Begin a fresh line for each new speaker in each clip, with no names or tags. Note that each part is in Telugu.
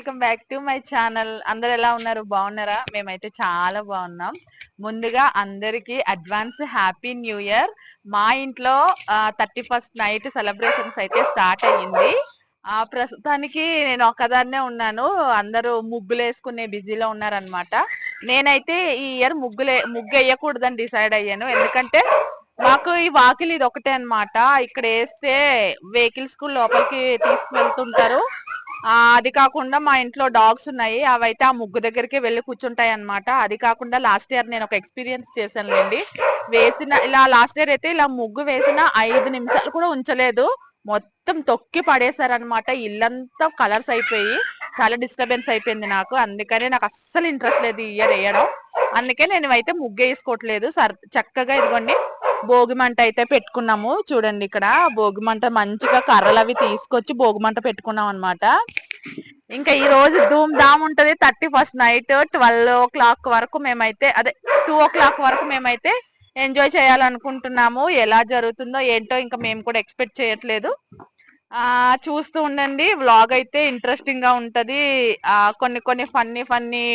Welcome back to my channel. అందరు ఎలా ఉన్నారు? బాగున్నారా? మేమైతే చాలా బాగున్నాం. ముందుగా అందరికి అడ్వాన్స్ హ్యాపీ న్యూ ఇయర్. మా ఇంట్లో థర్టీ ఫస్ట్ నైట్ సెలబ్రేషన్స్ అయితే స్టార్ట్ అయ్యింది. ప్రస్తుతానికి నేను ఒక్కదాన్నే ఉన్నాను. అందరూ ముగ్గులు వేసుకునే బిజీలో ఉన్నారనమాట నేనైతే ఈ ఇయర్ ముగ్గులే ముగ్గు వేయకూడదని డిసైడ్ అయ్యాను. ఎందుకంటే మాకు ఈ వాకిలి ఇది ఒకటే అన్నమాట. ఇక్కడ వేస్తే వెహికల్స్కు లోపలికి తీసుకువెళ్తుంటారు అది కాకుండా మా ఇంట్లో డాగ్స్ ఉన్నాయి. అవైతే ఆ ముగ్గు దగ్గరికి వెళ్ళి కూర్చుంటాయి అన్నమాట. అది కాకుండా లాస్ట్ ఇయర్ నేను ఒక ఎక్స్పీరియన్స్ చేశానులేండి. వేసిన ఇలా లాస్ట్ ఇయర్ అయితే ఇలా ముగ్గు వేసిన ఐదు నిమిషాలు కూడా ఉంచలేదు. మొత్తం తొక్కి పడేశారనమాట ఇల్లంతా కలర్స్ అయిపోయి చాలా డిస్టర్బెన్స్ అయిపోయింది నాకు. అందుకనే నాకు అస్సలు ఇంట్రెస్ట్ లేదు ఇయర్ వేయడం. అందుకే నేను అయితే ముగ్గు వేసుకోవట్లేదు. సర్ చక్కగా ఇదిగోండి. భోగి మంట అయితే పెట్టుకున్నాము. చూడండి ఇక్కడ భోగి మంట మంచిగా కర్రలు అవి తీసుకొచ్చి భోగిమంట పెట్టుకున్నాం అనమాట ఇంకా ఈ రోజు ధూమ్ ధామ్ ఉంటది. Thirty first night twelve o'clock వరకు మేమైతే అదే టూ ఓ క్లాక్ వరకు మేమైతే ఎంజాయ్ చేయాలనుకుంటున్నాము. ఎలా జరుగుతుందో ఏంటో ఇంకా మేము కూడా ఎక్స్పెక్ట్ చేయట్లేదు. ఆ చూస్తూ ఉండండి. వ్లాగ్ అయితే ఇంట్రెస్టింగ్గా ఉంటది. ఆ కొన్ని కొన్ని ఫన్నీ ఫన్నీ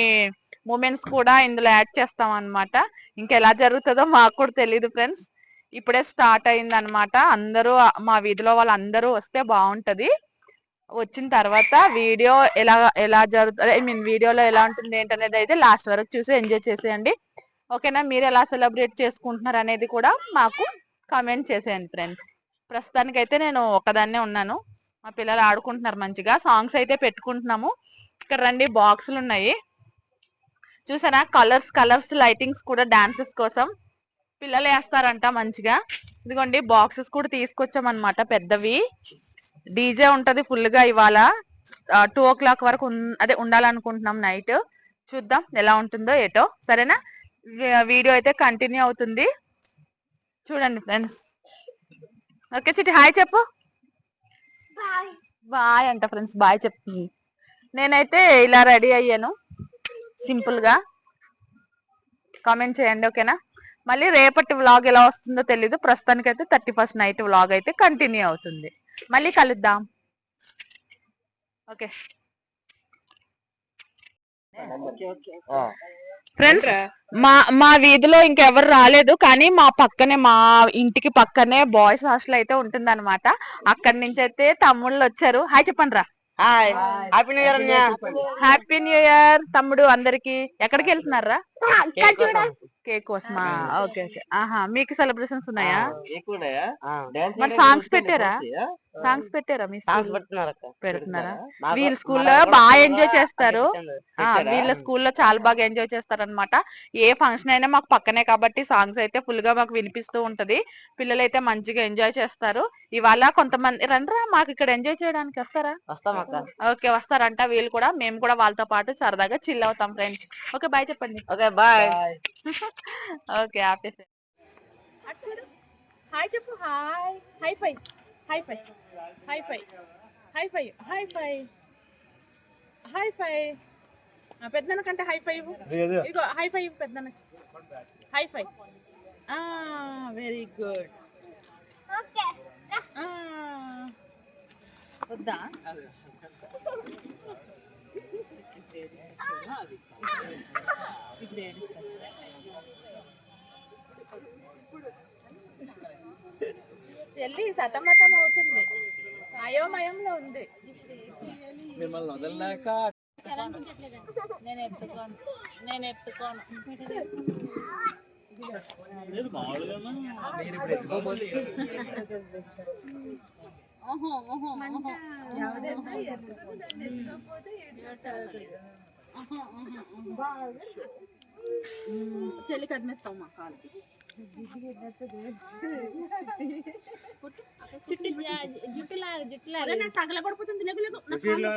మూమెంట్స్ కూడా ఇందులో యాడ్ చేస్తాం అన్నమాట. ఇంకా ఎలా జరుగుతుందో మాకు కూడా తెలియదు ఫ్రెండ్స్. ఇప్పుడే స్టార్ట్ అయింది అనమాట అందరూ మా వీధిలో వాళ్ళందరూ వస్తే బాగుంటది వచ్చిన తర్వాత వీడియో ఎలా ఎలా జరుగుతుంది ఐ మీన్ వీడియోలో ఎలా ఉంటుంది ఏంటనేది అయితే లాస్ట్ వరకు చూసి ఎంజాయ్ చేసేయండి. ఓకేనా? మీరు ఎలా సెలబ్రేట్ చేసుకుంటున్నారు అనేది కూడా మాకు కామెంట్ చేసేయండి ఫ్రెండ్స్. ప్రస్తుతానికి అయితే నేను ఒకదాన్నే ఉన్నాను. మా పిల్లలు ఆడుకుంటున్నారు మంచిగా. సాంగ్స్ అయితే పెట్టుకుంటున్నాము. ఇక్కడ రండి బాక్సులు ఉన్నాయి చూసారా? కలర్స్ కలర్స్ లైటింగ్స్ కూడా డాన్సెస్ కోసం పిల్లలు వేస్తారంట మంచిగా. ఇదిగోండి బాక్సెస్ కూడా తీసుకొచ్చాం అనమాట పెద్దవి. డీజే ఉంటది ఫుల్గా ఇవాళ టూ ఓ క్లాక్ వరకు అదే ఉండాలనుకుంటున్నాం నైట్. చూద్దాం ఎలా ఉంటుందో ఏటో. సరేనా? వీడియో అయితే కంటిన్యూ అవుతుంది. చూడండి ఫ్రెండ్స్. ఓకే చిటి హాయ్ చెప్పు. బాయ్. అంట ఫ్రెండ్స్ బాయ్ చెప్తుంది నేనైతే ఇలా రెడీ అయ్యాను. సింపుల్గా కామెంట్ చేయండి ఓకేనా? మళ్ళీ రేపటి వ్లాగ్ ఎలా వస్తుందో తెలీదు. ప్రస్తుతానికి అయితే థర్టీ ఫస్ట్ నైట్ వ్లాగ్ అయితే కంటిన్యూ అవుతుంది. మళ్ళీ కలుద్దాం. ఓకే. ఫ్రెండ్స్ మా మా వీధిలో ఇంకెవరు రాలేదు కానీ మా పక్కనే మా ఇంటికి పక్కనే బాయ్స్ హాస్టల్ అయితే ఉంటుంది అనమాట అక్కడి నుంచి అయితే తమ్ముళ్ళు వచ్చారు. హాయ్ చెప్పండి రా
hi. Happy new year
happy new year తమ్ముడు అందరికి. ఎక్కడికి వెళ్తున్నారా?
కేక్ కోసం.
కేక్ కోసమా? Okay okay. ఆహా మీకు సెలబ్రేషన్స్ ఉన్నాయా? మరి సాంగ్స్ పెట్టారా? సాంగ్స్ పెట్టారా మీ?
పెడుతున్నారు
వీళ్ళ స్కూల్లో బాగా ఎంజాయ్ చేస్తారు? వీళ్ళ స్కూల్లో చాలా బాగా ఎంజాయ్ చేస్తారన్నమాట. ఏ ఫంక్షన్ అయినా మాకు పక్కనే కాబట్టి సాంగ్స్ అయితే ఫుల్గా మాకు వినిపిస్తూ ఉంటది. పిల్లలు అయితే మంచిగా ఎంజాయ్ చేస్తారు. ఇవాళ కొంతమంది రండ్రా మాకు ఇక్కడ ఎంజాయ్ చేయడానికి వస్తారా?
వస్తాం
ఓకే వస్తారంట. వీళ్ళు కూడా మేము కూడా వాళ్ళతో పాటు సరదాగా చిల్ అవుతాం ఫ్రెండ్స్ ఓకే బాయ్ చెప్పండి.
Okay bye.
ఓకే ఆపేసి
హాయ్ చెప్పు hi. High five high five high five high five high five high five. Peddana కంటే హై ఫైవ్ ఇదిగో హై ఫైవ్ పెద్దన హై ఫై. Very good. వద్దా. చెల్లి సతమతం అవుతుంది. అయోమయంలో ఉంది.
మిమ్మల్ని వదలలేక
నేను ఎత్తుకోను. నేను ఎత్తుకోను.
మీరు ఇప్పుడు
ఓహో. చెల్లి కడిమేస్తావు మా కాలు
చుట్టూ జుట్టులా జుట్టులా
తగలబడిపోతుంది నా కాలు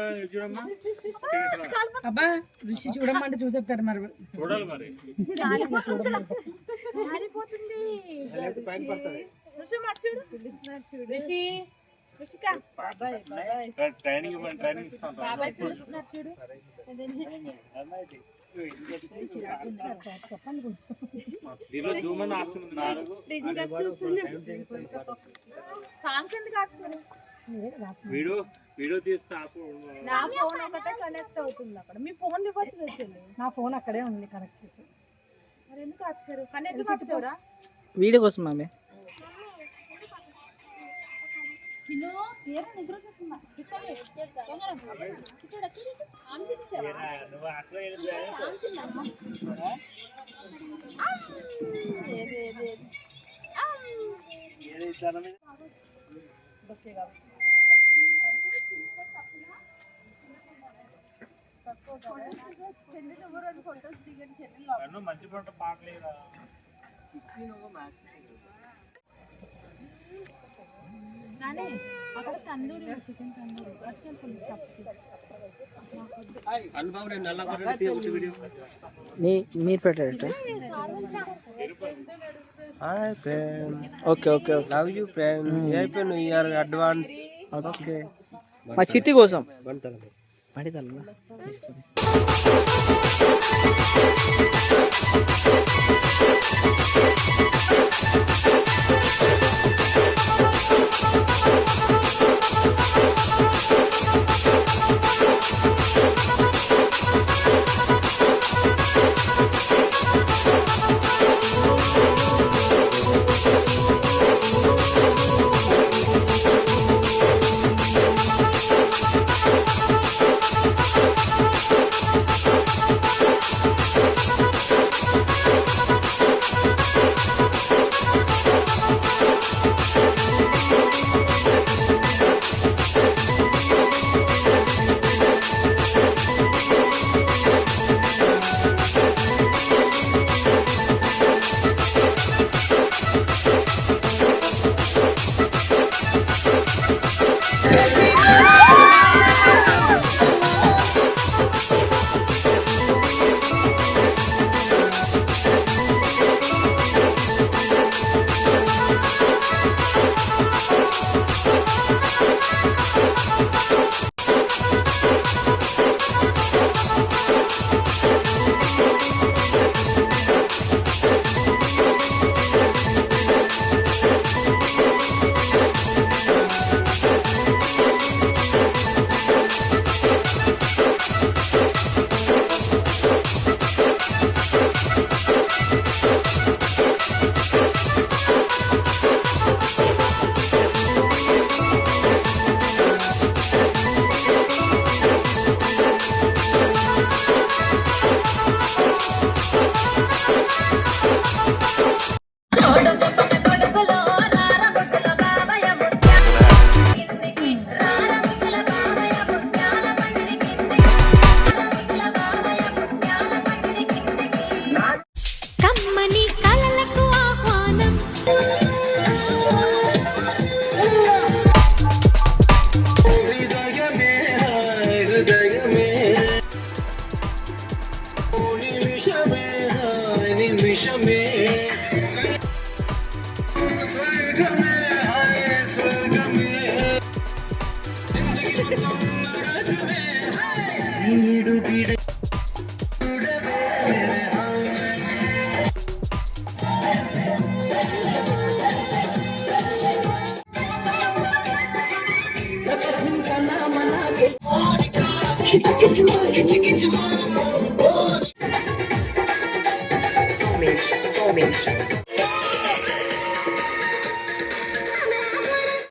అబ్బా ఋషి చూడమంటే చూసేస్తారు మరి
చూడాలి మరి
ఋషి మాట చూడు ఋషి ఋషిక
ట్రైనింగ్ ఇవ్వండి ట్రైనింగ్ ఇస్తాం
బాబాయ్ పిలుస్తున్నారు చూడు.
చెప్పండి కొంచెం
దీనిలో జూమ్ అని ఆప్షన్ ఉంది నాలుగు.
సాంగ్స్ ఎందుకు ఆపుతారు
వీడియో వీడియో తీస్తే
నా ఫోన్ ఒకటే కనెక్ట్ అవుతుంది అక్కడ. మీ ఫోన్ ఇవ్వచ్చు
నా ఫోన్ అక్కడే ఉంది కనెక్ట్ చేసి
మరి ఎందుకు ఆపుతారు కానీ ఎందుకు ఆపుతారా
వీడియో కోసం మామే.
కిలో తీర నిద్ర వస్తుందా? చిట్టలే. తొందరగా. చిట్టోడా, చిట్టు. ఆమె?
నువ్వు
ఏది. నానే, అక్కడ తందూరి చికెన్ తందూరి. అట్లా తప్పు
మీరు పెట్టారట?
Hi friend
okay okay okay.
Love you friend happy new year advance.
Okay. మా చిట్టి కోసం.
బంటలు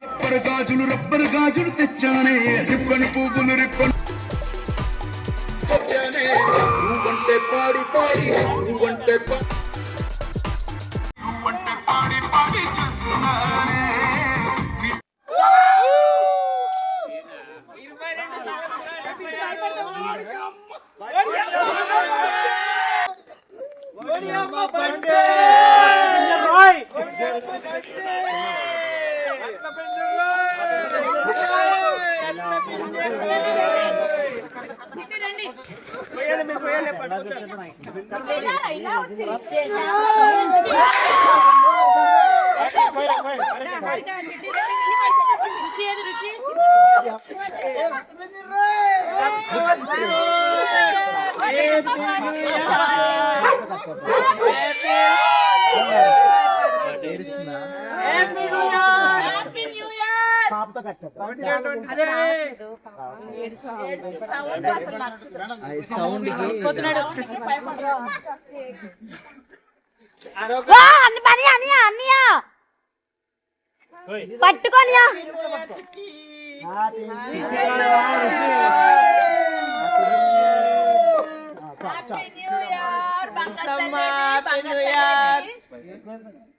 రబ్బర్ గాజులు రబ్బర్ గాజులు తెచ్చానే. రిబ్బన్ పువ్వులు రిబ్బన్. నువ్వంటే పాడి పాడి నువ్వంటే పా- నువ్వంటే పాడి పాడి చేస్తున్నానే.
ಋಷಿ ఋషి ఏది ఋషి హ్యాపీ న్యూ ఇయర్ సౌండ్ అసలు నచ్చదు
సౌండ్కి
పొద్దునాడు
పట్టుకోనియా
హ్యాపీ న్యూ ఇయర్ బంగారు తల్లి బంగారు తల్లి హ్యాపీ న్యూ ఇయర్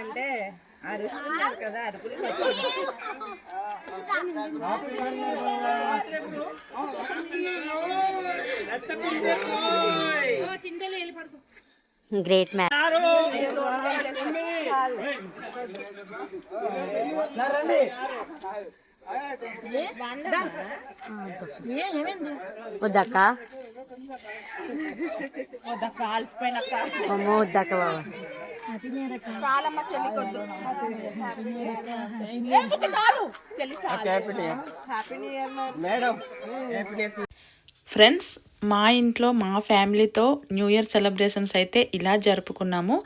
అంటే అరుస్తున్నారు కదా అరుపులు
గ్రేట్ మ్యాన్ పడుకో
మ్యాన్ వద్దక్క. అమ్మో వద్దక్క బాబా.
చాలమ్మ చెల్లి కొద్దు ఎందుకు చాలు చెల్లి చాలు
ఫ్రెండ్స్ మా ఇంట్లో మా ఫ్యామిలీతో న్యూ ఇయర్ సెలబ్రేషన్స్ అయితే ఇలా జరుపుకున్నాము.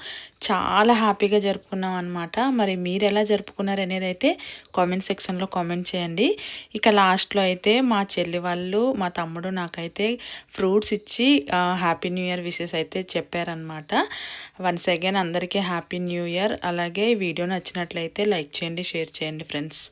చాలా హ్యాపీగా జరుపుకున్నాం అనమాట మరి మీరు ఎలా జరుపుకున్నారు అనేది అయితే కామెంట్ సెక్షన్లో కామెంట్ చేయండి. ఇక లాస్ట్లో అయితే మా చెల్లి వాళ్ళు మా తమ్ముడు నాకైతే ఫ్రూట్స్ ఇచ్చి హ్యాపీ న్యూ ఇయర్ విషెస్ అయితే చెప్పారనమాట వన్స్ అగైన్ అందరికీ హ్యాపీ న్యూ ఇయర్. అలాగే వీడియో నచ్చినట్లయితే లైక్ చేయండి షేర్ చేయండి ఫ్రెండ్స్.